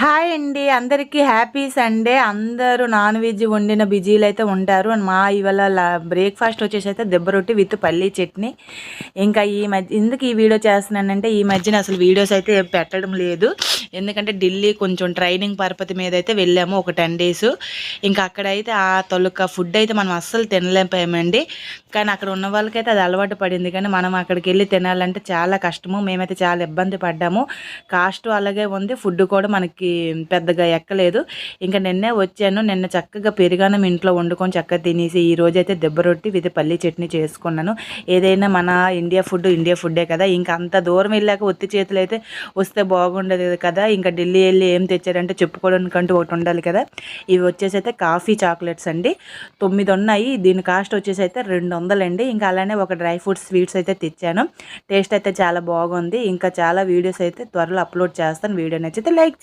Hi అండి. అందరికీ happy Sunday. అందరూ నాన్ వెజ్ వండిన బిజీలు అయితే ఉంటారు మా ఇవాళ బ్రేక్ఫాస్ట్ వచ్చేసి అయితే దెబ్బ రొట్టి విత్ పల్లీ చట్నీ. ఇంకా ఈ మధ్య ఎందుకు ఈ వీడియో చేస్తున్నానంటే ఈ మధ్యన అసలు వీడియోస్ అయితే పెట్టడం లేదు. ఎందుకంటే ఢిల్లీ కొంచెం ట్రైనింగ్ పరపతి మీద అయితే వెళ్ళాము ఒక టెన్ డేస్. ఇంకా అక్కడైతే ఆ తొలక ఫుడ్ అయితే మనం అస్సలు తినలేకపోయామండి. కానీ అక్కడ ఉన్న వాళ్ళకైతే అది అలవాటు పడింది. కానీ మనం అక్కడికి వెళ్ళి తినాలంటే చాలా కష్టము. మేమైతే చాలా ఇబ్బంది పడ్డాము. కాస్ట్ అలాగే ఉంది. ఫుడ్ కూడా మనకి మనకి పెద్దగా ఎక్కలేదు. ఇంకా నిన్నే వచ్చాను. నిన్న చక్కగా పెరిగానం ఇంట్లో వండుకొని చక్కగా తినేసి ఈ రోజైతే దెబ్బ రొట్టి విధి పల్లి చట్నీ చేసుకున్నాను. ఏదైనా మన ఇండియా ఫుడ్ ఇండియా ఫుడ్డే కదా. ఇంకా అంత దూరం వెళ్ళాక ఒత్తి చేతులు అయితే వస్తే బాగుండదు కదా. ఇంకా ఢిల్లీ వెళ్ళి ఏం తెచ్చారంటే చెప్పుకోవడానికంటూ ఒకటి ఉండాలి కదా. ఇవి వచ్చేసి అయితే కాఫీ చాక్లెట్స్ అండి. తొమ్మిది ఉన్నాయి దీని కాస్ట్ వచ్చేసి అయితే రెండు వందలండి ఇంకా అలానే ఒక డ్రై ఫ్రూట్ స్వీట్స్ అయితే తెచ్చాను. టేస్ట్ అయితే చాలా బాగుంది. ఇంకా చాలా వీడియోస్ అయితే త్వరలో అప్లోడ్ చేస్తాను. వీడియో నచ్చితే లైక్